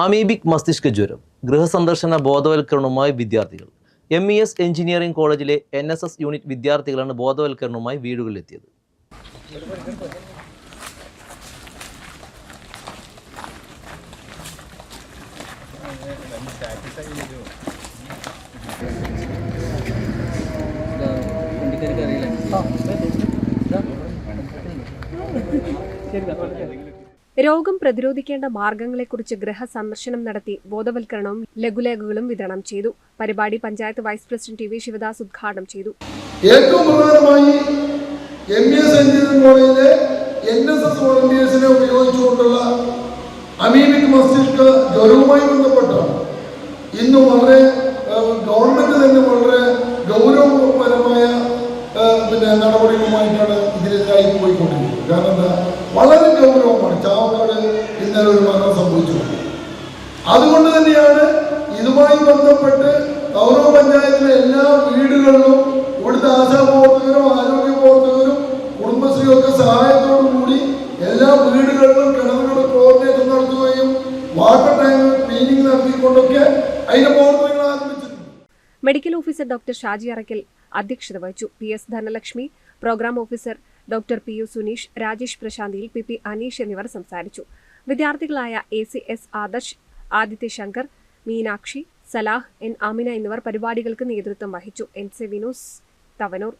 Amoebic മസ്തിഷ്ക ജ്വരം ഗൃഹസന്ദർശന ബോധവൽക്കരണവുമായി വിദ്യാർത്ഥികൾ. എം ഇ എസ് എഞ്ചിനീയറിംഗ് കോളേജിലെ എൻ എസ് എസ് യൂണിറ്റ് വിദ്യാർത്ഥികളാണ് ബോധവൽക്കരണവുമായി വീടുകളിലെത്തിയത്. രോഗം പ്രതിരോധിക്കേണ്ട മാർഗങ്ങളെക്കുറിച്ച് ഗൃഹസന്ദർശനം നടത്തി ബോധവൽക്കരണവും ലഘുലേഖകളും വിതരണം ചെയ്തു. പരിപാടി panchayat vice president T V Sivadas ഉദ്ഘാടനം ചെയ്തു. ഏറ്റവും പ്രധാനമായി എം ബി എസ് എഞ്ചിനീയറിംഗ് കോളേജിലെ എൻ എസ് എസ് വോളണ്ടിയേഴ്സിനെ ഉപയോഗിച്ചുകൊണ്ടുള്ള അമീബിക് മസ്തിഷ്ക ജ്വരവുമായി ബന്ധപ്പെട്ട ഇന്ന് വളരെ ഗവൺമെന്റ് തന്നെ വളരെ ഗൗരവപരമായ പിന്നെ നടപടികളുമായിട്ടാണ് ഇതിനെതിരായി പോയിക്കൊണ്ടിരിക്കുന്നത്. കാരണം വളരെ ഗൗരവമാണ്. ചാവക്കാട് ഇന്നലെ ഒരു മരണം സംഭവിച്ചു. അതുകൊണ്ട് തന്നെയാണ് ഇതുമായി ബന്ധപ്പെട്ട് കൗരവ പഞ്ചായത്തിലെ എല്ലാ വീടുകളിലും ഇവിടുത്തെ ആശാപ്രവർത്തകരും ആരോഗ്യ പ്രവർത്തകരും കുടുംബശ്രീയൊക്കെ സഹായത്തോടു കൂടി എല്ലാ വീടുകളിലും കിണറുകളുടെ കോർഡിനേഷൻ നടത്തുകയും വാട്ടർ ടാങ്ക് ക്ലീനിങ് നടത്തിക്കൊണ്ടൊക്കെ അതിന്റെ പ്രവർത്തനങ്ങൾ ആരംഭിച്ചിട്ടുണ്ട്. Medical officer doctor Shaji Arakkal അധ്യക്ഷത വഹിച്ചു. P S Dhanalakshmi programme officer doctor P U Suneesh Rajesh പ്രശാന്തിയിൽ P P Aneesh എന്നിവർ സംസാരിച്ചു. വിദ്യാർത്ഥികളായ A C S Adarsh Aditya Shankar Meenakshi Salah N Amina എന്നിവർ പരിപാടികൾക്ക് നേതൃത്വം വഹിച്ചു. എൻ സെ വിനോസ് തവനൂർ.